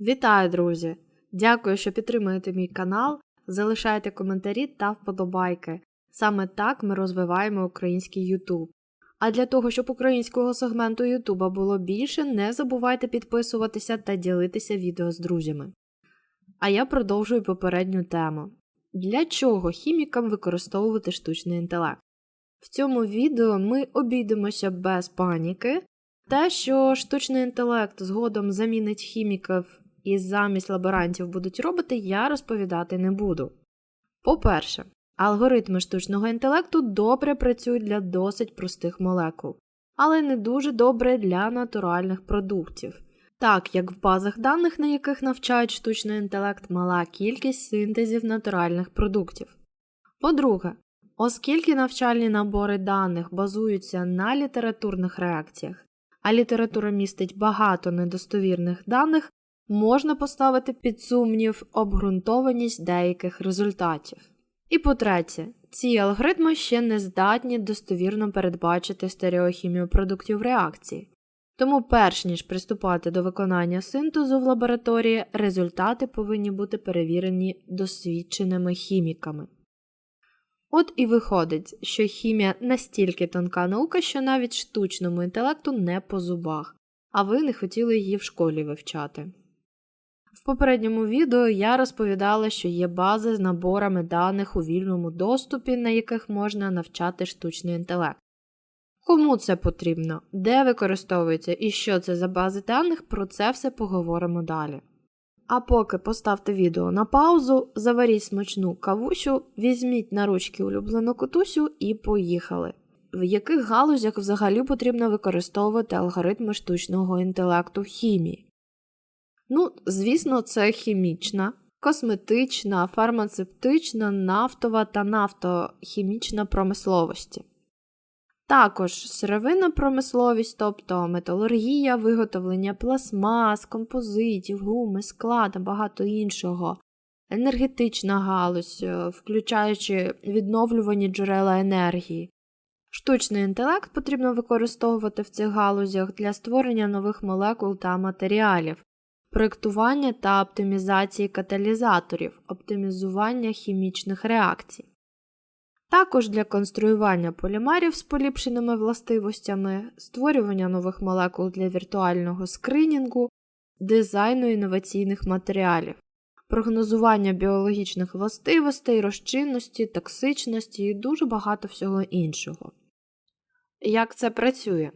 Вітаю, друзі! Дякую, що підтримуєте мій канал, залишайте коментарі та вподобайки. Саме так ми розвиваємо український YouTube. А для того, щоб українського сегменту YouTube було більше, не забувайте підписуватися та ділитися відео з друзями. А я продовжую попередню тему. Для чого хімікам використовувати штучний інтелект? В цьому відео ми обійдемося без паніки. Те, що штучний інтелект згодом замінить хіміків і замість лаборантів будуть робити, я розповідати не буду. По-перше, алгоритми штучного інтелекту добре працюють для досить простих молекул, але не дуже добре для натуральних продуктів. Так як в базах даних, на яких навчають штучний інтелект, мала кількість синтезів натуральних продуктів. По-друге, оскільки навчальні набори даних базуються на літературних реакціях, а література містить багато недостовірних даних, можна поставити під сумнів обґрунтованість деяких результатів. І по-третє, ці алгоритми ще не здатні достовірно передбачити стереохімію продуктів реакції. Тому, перш ніж приступати до виконання синтезу в лабораторії, результати повинні бути перевірені досвідченими хіміками. От і виходить, що хімія настільки тонка наука, що навіть штучному інтелекту не по зубах, а ви не хотіли її в школі вивчати. В попередньому відео я розповідала, що є бази з наборами даних у вільному доступі, на яких можна навчати штучний інтелект. Кому це потрібно, де використовується і що це за бази даних, про це все поговоримо далі. А поки поставте відео на паузу, заваріть смачну кавусю, візьміть на ручки улюблену котусю і поїхали. В яких галузях взагалі потрібно використовувати алгоритми штучного інтелекту хімії? Ну, звісно, це хімічна, косметична, фармацевтична, нафтова та нафтохімічна промисловості. Також сировинна промисловість, тобто металургія, виготовлення пластмас, композитів, гуми, скла та багато іншого, енергетична галузь, е, включаючи відновлювані джерела енергії. Штучний інтелект потрібно використовувати в цих галузях для створення нових молекул та матеріалів, проєктування та оптимізації каталізаторів, оптимізування хімічних реакцій. Також для конструювання полімерів з поліпшеними властивостями, створювання нових молекул для віртуального скринінгу, дизайну інноваційних матеріалів, прогнозування біологічних властивостей, розчинності, токсичності і дуже багато всього іншого. Як це працює?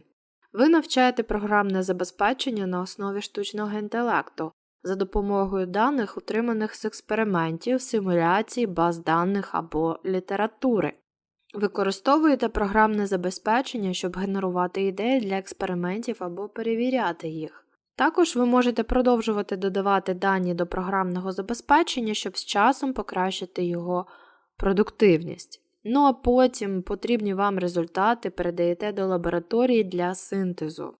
Ви навчаєте програмне забезпечення на основі штучного інтелекту за допомогою даних, отриманих з експериментів, симуляцій, баз даних або літератури. Використовуєте програмне забезпечення, щоб генерувати ідеї для експериментів або перевіряти їх. Також ви можете продовжувати додавати дані до програмного забезпечення, щоб з часом покращити його продуктивність. Ну а потім потрібні вам результати передаєте до лабораторії для синтезу.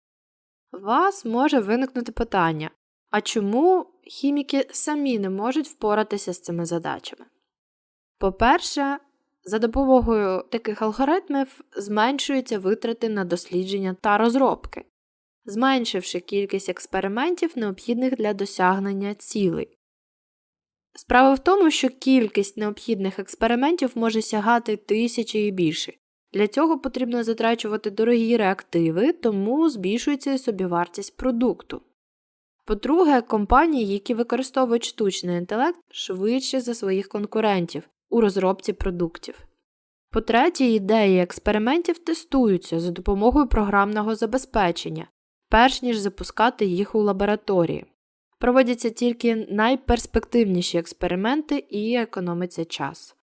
Вас може виникнути питання, а чому хіміки самі не можуть впоратися з цими задачами? По-перше, за допомогою таких алгоритмів зменшуються витрати на дослідження та розробки, зменшивши кількість експериментів, необхідних для досягнення цілей. Справа в тому, що кількість необхідних експериментів може сягати тисячі і більше. Для цього потрібно затрачувати дорогі реактиви, тому збільшується і собівартість продукту. По-друге, компанії, які використовують штучний інтелект, швидше за своїх конкурентів у розробці продуктів. По-третє, ідеї експериментів тестуються за допомогою програмного забезпечення, перш ніж запускати їх у лабораторії. Проводяться тільки найперспективніші експерименти і економиться час.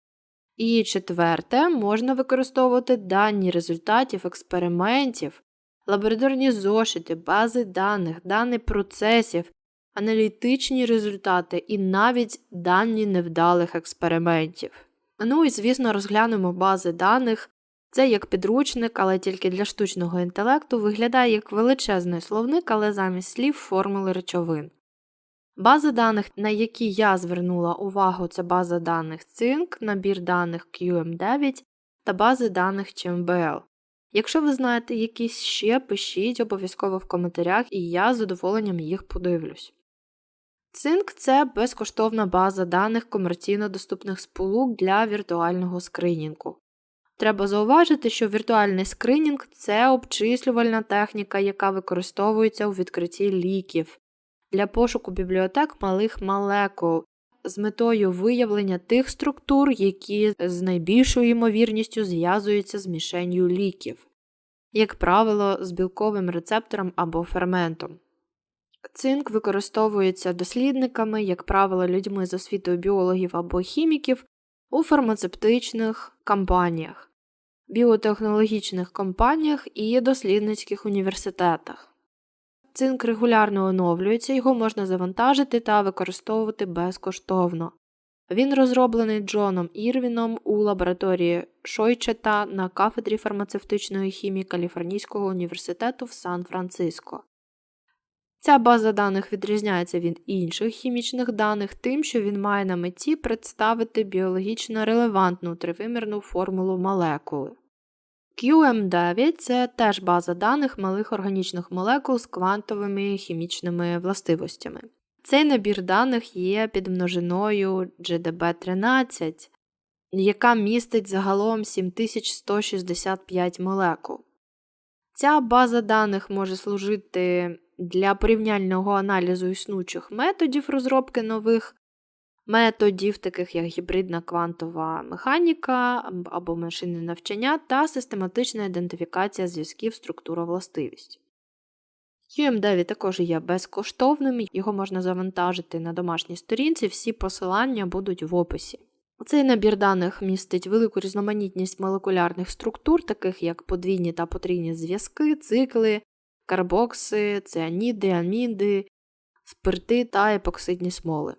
І четверте, можна використовувати дані результатів експериментів лабораторні зошити, бази даних, дані процесів, аналітичні результати і навіть дані невдалих експериментів. Ну і, звісно, розглянемо бази даних. Це як підручник, але тільки для штучного інтелекту виглядає як величезний словник, але замість слів формули речовин. Бази даних, на які я звернула увагу, це база даних Цинк, набір даних QM9 та бази даних ChemBL. Якщо ви знаєте якісь ще, пишіть обов'язково в коментарях, і я з задоволенням їх подивлюсь. Цинк це безкоштовна база даних комерційно доступних сполук для віртуального скринінгу. Треба зауважити, що віртуальний скринінг це обчислювальна техніка, яка використовується у відкритті ліків для пошуку бібліотек малих молекул з метою виявлення тих структур, які з найбільшою ймовірністю зв'язуються з мішенью ліків, як правило, з білковим рецептором або ферментом. Цинк використовується дослідниками, як правило, людьми з освітою біологів або хіміків у фармацевтичних кампаніях, біотехнологічних компаніях і дослідницьких університетах. Цинк регулярно оновлюється, його можна завантажити та використовувати безкоштовно. Він розроблений Джоном Ірвіном у лабораторії Шойчета на кафедрі фармацевтичної хімії Каліфорнійського університету в Сан-Франциско. Ця база даних відрізняється від інших хімічних даних тим, що він має на меті представити біологічно релевантну тривимірну формулу молекули. QM9 це теж база даних малих органічних молекул з квантовими хімічними властивостями. Цей набір даних є підмножиною GDB13, яка містить загалом 7165 молекул. Ця база даних може служити для порівняльного аналізу існучих методів розробки нових методів, таких як гібридна квантова механіка або машинне навчання та систематична ідентифікація зв'язків структура властивість. QM9 також є безкоштовним, його можна завантажити на домашній сторінці, всі посилання будуть в описі. Цей набір даних містить велику різноманітність молекулярних структур, таких як подвійні та потрійні зв'язки, цикли, карбокси, цианіди, аміди, спирти та епоксидні смоли.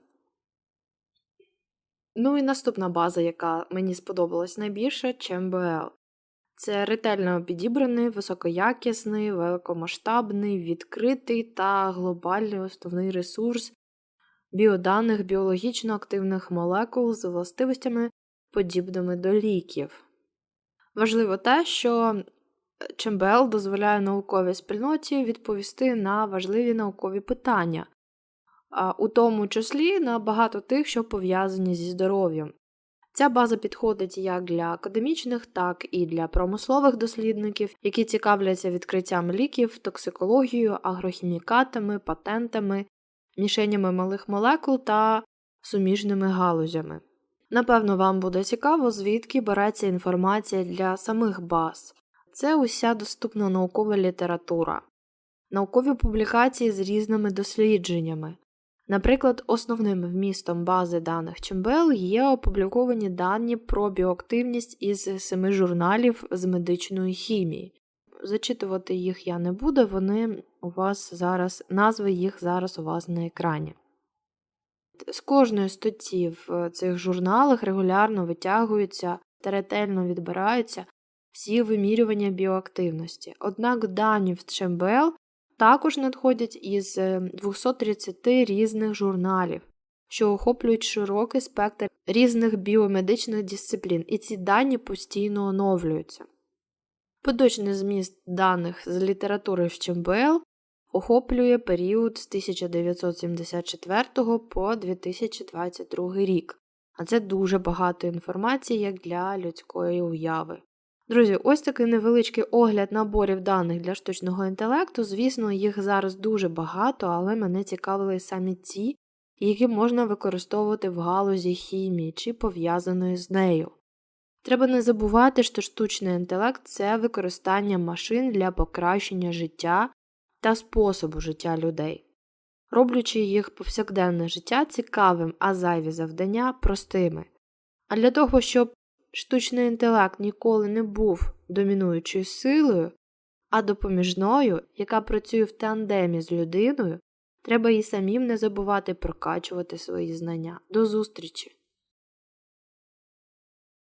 Ну і наступна база, яка мені сподобалась найбільше ChemBL. Це ретельно підібраний, високоякісний, великомасштабний, відкритий та глобальний основний ресурс біоданих біологічно активних молекул з властивостями, подібними до ліків. Важливо те, що Чембел дозволяє науковій спільноті відповісти на важливі наукові питання, у тому числі на багато тих, що пов'язані зі здоров'ям. Ця база підходить як для академічних, так і для промислових дослідників, які цікавляться відкриттям ліків, токсикологією, агрохімікатами, патентами, мішенями малих молекул та суміжними галузями. Напевно, вам буде цікаво, звідки береться інформація для самих баз. Це уся доступна наукова література, наукові публікації з різними дослідженнями. Наприклад, основним вмістом бази даних Чембел є опубліковані дані про біоактивність із семи журналів з медичної хімії. Зачитувати їх я не буду, вони у вас зараз, назви їх зараз у вас на екрані. З кожної статті в цих журналах регулярно витягуються та ретельно відбираються всі вимірювання біоактивності. Однак дані в Чембел також надходять із 230 е, різних журналів, що охоплюють широкий спектр різних біомедичних дисциплін, і ці дані постійно оновлюються. Поточний зміст даних з літератури в ЧМБЛ охоплює період з 1974 по 2022 рік, а це дуже багато інформації як для людської уяви. Друзі, ось такий невеличкий огляд наборів даних для штучного інтелекту. Звісно, їх зараз дуже багато, але мене цікавили самі ті, які можна використовувати в галузі хімії чи пов'язаної з нею. Треба не забувати, що штучний інтелект це використання машин для покращення життя та способу життя людей, роблячи їх повсякденне життя цікавим, а зайві завдання простими. А для того, щоб штучний інтелект ніколи не був домінуючою силою, а допоміжною, яка працює в тандемі з людиною, треба і самим не забувати прокачувати свої знання. До зустрічі!